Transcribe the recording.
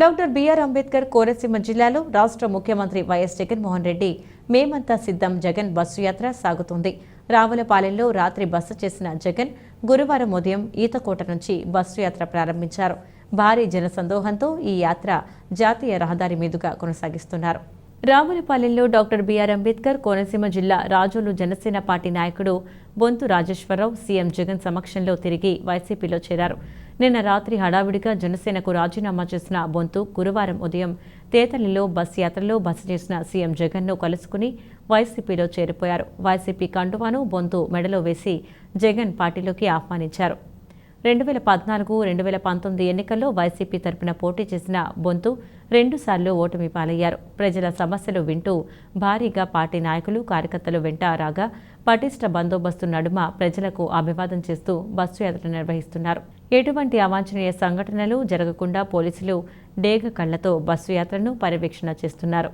Doctor B R Ambedkar Konaseema జిల్లాలో రాష్ట్ర ముఖ్యమంత్రి వైఎస్ జగన్మోహన్ రెడ్డి మేమంతా సిద్ధం జగన్ బస్సు యాత్ర సాగుతుంది. రావులపాలెంలో రాత్రి బస్సు చేసిన జగన్ గురువారం ఉదయం ఈతకోట నుంచి బస్సు యాత్ర ప్రారంభించారు. భారీ జనసందోహంతో ఈ యాత్ర జాతీయ రహదారి మీదుగా కొనసాగిస్తున్నారు. రావులపాలెంలో doctor B R Ambedkar Konaseema జిల్లా రాజోలు జనసేన పార్టీ నాయకుడు బొంతు రాజేశ్వరరావు సీఎం జగన్ సమక్షంలో తిరిగి వైసీపీలో చేరారు. నిన్న రాత్రి హడావిడిగా జనసేనకు రాజీనామా చేసిన బొంతు గురువారం ఉదయం తేతలిలో బస్ యాత్రలో బస చేసిన సీఎం జగన్ను కలుసుకుని వైసీపీలో చేరిపోయారు. వైసీపీ కండువాను బొంతు మెడలో వేసి జగన్ పార్టీలోకి ఆహ్వానించారు. రెండు వేల పద్నాలుగు రెండు వేల పంతొమ్మిది ఎన్నికల్లో వైసీపీ తరపున పోటీ చేసిన బొంతు రెండుసార్లు ఓటమి పాలయ్యారు. ప్రజల సమస్యలు వింటూ భారీగా పార్టీ నాయకులు కార్యకర్తలు వెంట రాగా పటిష్ట బందోబస్తు నడుమ ప్రజలకు అభివాదం చేస్తూ బస్సు యాత్ర నిర్వహిస్తున్నారు. ఎటువంటి అవాంఛనీయ సంఘటనలు జరగకుండా పోలీసులు డేగ కళ్ళతో బస్సు యాత్రను పర్యవేక్షణ చేస్తున్నారు.